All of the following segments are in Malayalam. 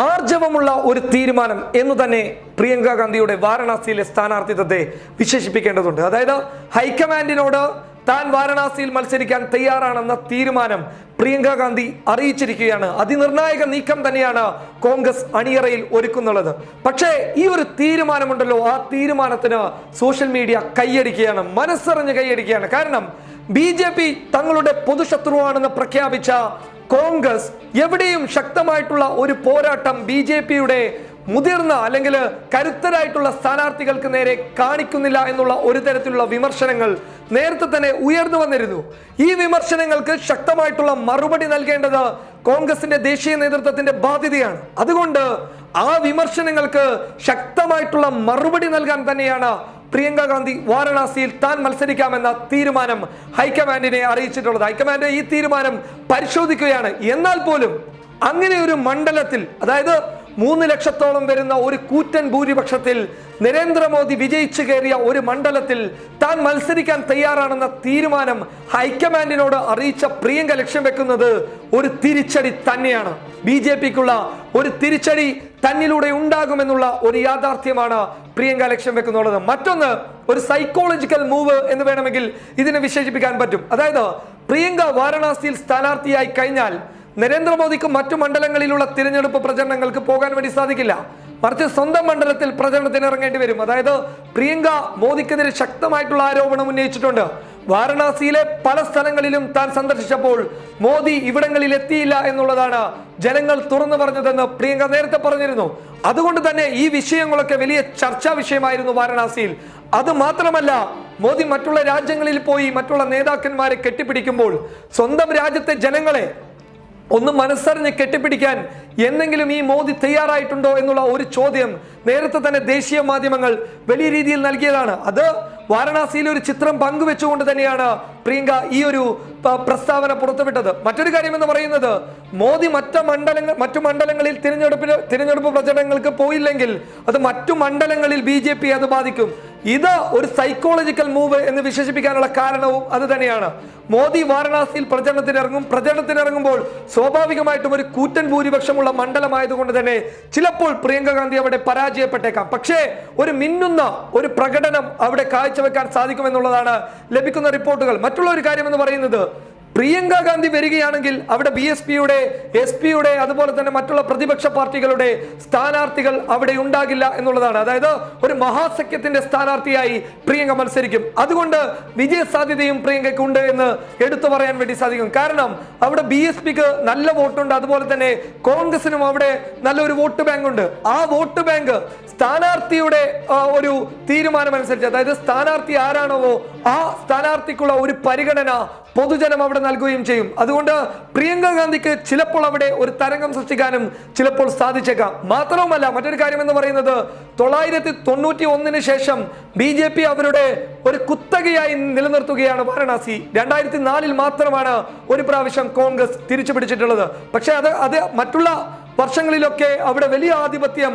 ആർജവമുള്ള ഒരു തീരുമാനം എന്ന് തന്നെ പ്രിയങ്ക ഗാന്ധിയുടെ വാരണാസിയിലെ സ്ഥാനാർത്ഥിത്വത്തെ വിശേഷിപ്പിക്കേണ്ടതുണ്ട്. അതായത് ഹൈക്കമാൻഡിനോട് താൻ വാരണാസിയിൽ മത്സരിക്കാൻ തയ്യാറാണെന്ന തീരുമാനം പ്രിയങ്ക ഗാന്ധി അറിയിച്ചിരിക്കുകയാണ്. അതിനിർണായക നീക്കം തന്നെയാണ് കോൺഗ്രസ് അണിയറയിൽ ഒരുക്കുന്നുള്ളത്. പക്ഷേ ഈ ഒരു തീരുമാനമുണ്ടല്ലോ. ആ തീരുമാനത്തിന് സോഷ്യൽ മീഡിയ കൈയടിക്കുകയാണ് മനസ്സറിഞ്ഞ് കൈയടിക്കുകയാണ്. കാരണം ബി ജെ പി തങ്ങളുടെ പൊതുശത്രുവാണെന്ന് പ്രഖ്യാപിച്ച കോൺഗ്രസ് എവിടെയും ശക്തമായിട്ടുള്ള ഒരു പോരാട്ടം ബി ജെ പിയുടെ മുതിർന്ന അല്ലെങ്കിൽ കരുത്തരായിട്ടുള്ള സ്ഥാനാർത്ഥികൾക്ക് നേരെ കാണിക്കുന്നില്ല എന്നുള്ള ഒരു തരത്തിലുള്ള വിമർശനങ്ങൾ നേരത്തെ തന്നെ ഉയർന്നു വന്നിരുന്നു. ഈ വിമർശനങ്ങൾക്ക് ശക്തമായിട്ടുള്ള മറുപടി നൽകേണ്ടത് കോൺഗ്രസിന്റെ ദേശീയ നേതൃത്വത്തിന്റെ ബാധ്യതയാണ്. അതുകൊണ്ട് ആ വിമർശനങ്ങൾക്ക് ശക്തമായിട്ടുള്ള മറുപടി നൽകാൻ തന്നെയാണ് പ്രിയങ്ക ഗാന്ധി വാരണാസിയിൽ താൻ മത്സരിക്കാമെന്ന തീരുമാനം ഹൈക്കമാൻഡിനെ അറിയിച്ചിട്ടുള്ളത്. ഹൈക്കമാൻഡ് ഈ തീരുമാനം പരിശോധിക്കുകയാണ്. എന്നാൽ പോലും അങ്ങനെ ഒരു മണ്ഡലത്തിൽ അതായത് മൂന്ന് ലക്ഷത്തോളം വരുന്ന ഒരു കൂറ്റൻ ഭൂരിപക്ഷത്തിൽ നരേന്ദ്രമോദി വിജയിച്ചു കയറിയ ഒരു മണ്ഡലത്തിൽ താൻ മത്സരിക്കാൻ തയ്യാറാണെന്ന തീരുമാനം ഹൈക്കമാൻഡിനോട് അറിയിച്ച പ്രിയങ്ക ലക്ഷ്യം വെക്കുന്നത് ഒരു തിരിച്ചടി തന്നെയാണ്. ബി ജെ പിക്കുള്ള ഒരു തിരിച്ചടി തന്നിലൂടെ ഉണ്ടാകുമെന്നുള്ള ഒരു യാഥാർത്ഥ്യമാണ് പ്രിയങ്ക ലക്ഷ്യം വെക്കുന്നുള്ളത്. മറ്റൊന്ന് ഒരു സൈക്കോളജിക്കൽ മൂവ് എന്ന് വേണമെങ്കിൽ ഇതിനെ വിശേഷിപ്പിക്കാൻ പറ്റും. അതായത് പ്രിയങ്ക വാരണാസിയിൽ സ്ഥാനാർത്ഥിയായി കഴിഞ്ഞാൽ നരേന്ദ്രമോദിക്ക് മറ്റു മണ്ഡലങ്ങളിലുള്ള തിരഞ്ഞെടുപ്പ് പ്രചരണങ്ങൾക്ക് പോകാൻ വേണ്ടി സാധിക്കില്ല. മറിച്ച് സ്വന്തം മണ്ഡലത്തിൽ പ്രചരണത്തിന് ഇറങ്ങേണ്ടി വരും. അതായത് പ്രിയങ്ക മോദിക്കെതിരെ ശക്തമായിട്ടുള്ള ആരോപണം ഉന്നയിച്ചിട്ടുണ്ട്. വാരണാസിയിലെ പല സ്ഥലങ്ങളിലും താൻ സന്ദർശിച്ചപ്പോൾ മോദി ഇവിടങ്ങളിൽ എത്തിയില്ല എന്നുള്ളതാണ് ജനങ്ങൾ തുറന്നു പറഞ്ഞതെന്ന് പ്രിയങ്ക നേരത്തെ പറഞ്ഞിരുന്നു. അതുകൊണ്ട് തന്നെ ഈ വിഷയങ്ങളൊക്കെ വലിയ ചർച്ചാ വിഷയമായിരുന്നു വാരണാസിയിൽ. അത് മാത്രമല്ല മോദി മറ്റുള്ള രാജ്യങ്ങളിൽ പോയി മറ്റുള്ള നേതാക്കന്മാരെ കെട്ടിപ്പിടിക്കുമ്പോൾ സ്വന്തം രാജ്യത്തെ ജനങ്ങളെ ഒന്ന് മനസ്സറിഞ്ഞ് കെട്ടിപ്പിടിക്കാൻ എന്തെങ്കിലും ഈ മോദി തയ്യാറായിട്ടുണ്ടോ എന്നുള്ള ഒരു ചോദ്യം നേരത്തെ തന്നെ ദേശീയ മാധ്യമങ്ങൾ വലിയ രീതിയിൽ നൽകിയതാണ്. അത് വാരണാസിയിലെ ഒരു ചിത്രം പങ്കുവെച്ചുകൊണ്ട് തന്നെയാണ് പ്രിയങ്ക ഈ ഒരു പ്രസ്താവന പുറത്തുവിട്ടത്. മറ്റൊരു കാര്യം എന്ന് പറയുന്നത് മോദി മറ്റ് മണ്ഡലങ്ങൾ മറ്റു മണ്ഡലങ്ങളിൽ തിരഞ്ഞെടുപ്പിന് തിരഞ്ഞെടുപ്പ് പ്രചരണങ്ങൾക്ക് പോയില്ലെങ്കിൽ അത് മറ്റു മണ്ഡലങ്ങളിൽ ബി അത് ബാധിക്കും. ഇത് ഒരു സൈക്കോളജിക്കൽ മൂവ് എന്ന് വിശേഷിപ്പിക്കാനുള്ള കാരണവും അത് തന്നെയാണ്. മോദി വാരണാസിയിൽ പ്രചരണത്തിനിറങ്ങും. പ്രചരണത്തിനിറങ്ങുമ്പോൾ സ്വാഭാവികമായിട്ടും ഒരു കൂറ്റൻ ഭൂരിപക്ഷമുള്ള മണ്ഡലമായതുകൊണ്ട് തന്നെ ചിലപ്പോൾ പ്രിയങ്ക ഗാന്ധി അവിടെ പരാജയപ്പെട്ടേക്കാം. പക്ഷേ ഒരു മിന്നുന്ന ഒരു പ്രകടനം അവിടെ കാഴ്ചവെക്കാൻ സാധിക്കുമെന്നുള്ളതാണ് ലഭിക്കുന്ന റിപ്പോർട്ടുകൾ. മറ്റുള്ള ഒരു കാര്യം എന്ന് പറയുന്നത് പ്രിയങ്ക ഗാന്ധി വരികയാണെങ്കിൽ അവിടെ ബി എസ് പിയുടെ എസ് പിയുടെ അതുപോലെ തന്നെ മറ്റുള്ള പ്രതിപക്ഷ പാർട്ടികളുടെ സ്ഥാനാർത്ഥികൾ അവിടെ ഉണ്ടാകില്ല എന്നുള്ളതാണ്. അതായത് ഒരു മഹാസഖ്യത്തിന്റെ സ്ഥാനാർത്ഥിയായി പ്രിയങ്ക മത്സരിക്കും. അതുകൊണ്ട് വിജയ സാധ്യതയും പ്രിയങ്കയ്ക്ക് ഉണ്ട് എന്ന് എടുത്തു പറയാൻ വേണ്ടി സാധിക്കും. കാരണം അവിടെ ബി എസ് പിക്ക് നല്ല വോട്ടുണ്ട്. അതുപോലെ തന്നെ കോൺഗ്രസിനും അവിടെ നല്ലൊരു വോട്ട് ബാങ്ക് ഉണ്ട്. ആ വോട്ട് ബാങ്ക് സ്ഥാനാർത്ഥിയുടെ ഒരു തീരുമാനമനുസരിച്ച് അതായത് സ്ഥാനാർത്ഥി ആരാണോ ആ സ്ഥാനാർത്ഥിക്കുള്ള ഒരു പരിഗണന പൊതുജനം അവിടെ നൽകുകയും ചെയ്യും. അതുകൊണ്ട് പ്രിയങ്ക ഗാന്ധിക്ക് ചിലപ്പോൾ അവിടെ ഒരു തരംഗം സൃഷ്ടിക്കാനും ചിലപ്പോൾ സാധിച്ചേക്കാം. മാത്രവുമല്ല മറ്റൊരു കാര്യം എന്ന് പറയുന്നത് തൊള്ളായിരത്തി തൊണ്ണൂറ്റി ഒന്നിന് ശേഷം ബി ജെ പി അവരുടെ ഒരു കുത്തകയായി നിലനിർത്തുകയാണ് വാരണാസി. രണ്ടായിരത്തി നാലിൽ മാത്രമാണ് ഒരു പ്രാവശ്യം കോൺഗ്രസ് തിരിച്ചു പിടിച്ചിട്ടുള്ളത് പക്ഷേ അത് അത് മറ്റുള്ള വർഷങ്ങളിലൊക്കെ അവിടെ വലിയ ആധിപത്യം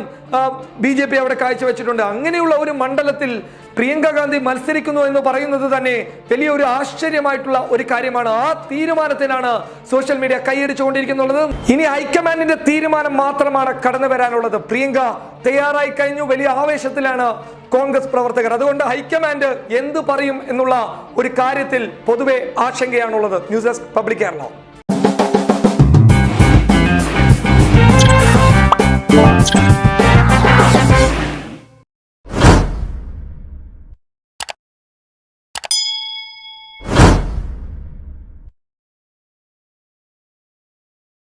ബി ജെ പി അവിടെ കാഴ്ചവെച്ചിട്ടുണ്ട്. അങ്ങനെയുള്ള ഒരു മണ്ഡലത്തിൽ പ്രിയങ്ക ഗാന്ധി മത്സരിക്കുന്നു എന്ന് പറയുന്നത് തന്നെ വലിയ ഒരു ആശ്ചര്യമായിട്ടുള്ള ഒരു കാര്യമാണ്. ആ തീരുമാനത്തിനാണ് സോഷ്യൽ മീഡിയ കൈയടിച്ചുകൊണ്ടിരിക്കുന്നുള്ളത്. ഇനി ഹൈക്കമാൻഡിന്റെ തീരുമാനം മാത്രമാണ് കടന്നു വരാനുള്ളത്. പ്രിയങ്ക തയ്യാറായി കഴിഞ്ഞു. വലിയ ആവേശത്തിലാണ് കോൺഗ്രസ് പ്രവർത്തകർ. അതുകൊണ്ട് ഹൈക്കമാൻഡ് എന്ത് പറയും എന്നുള്ള ഒരു കാര്യത്തിൽ പൊതുവെ ആശങ്കയാണുള്ളത്. News desk public Kerala.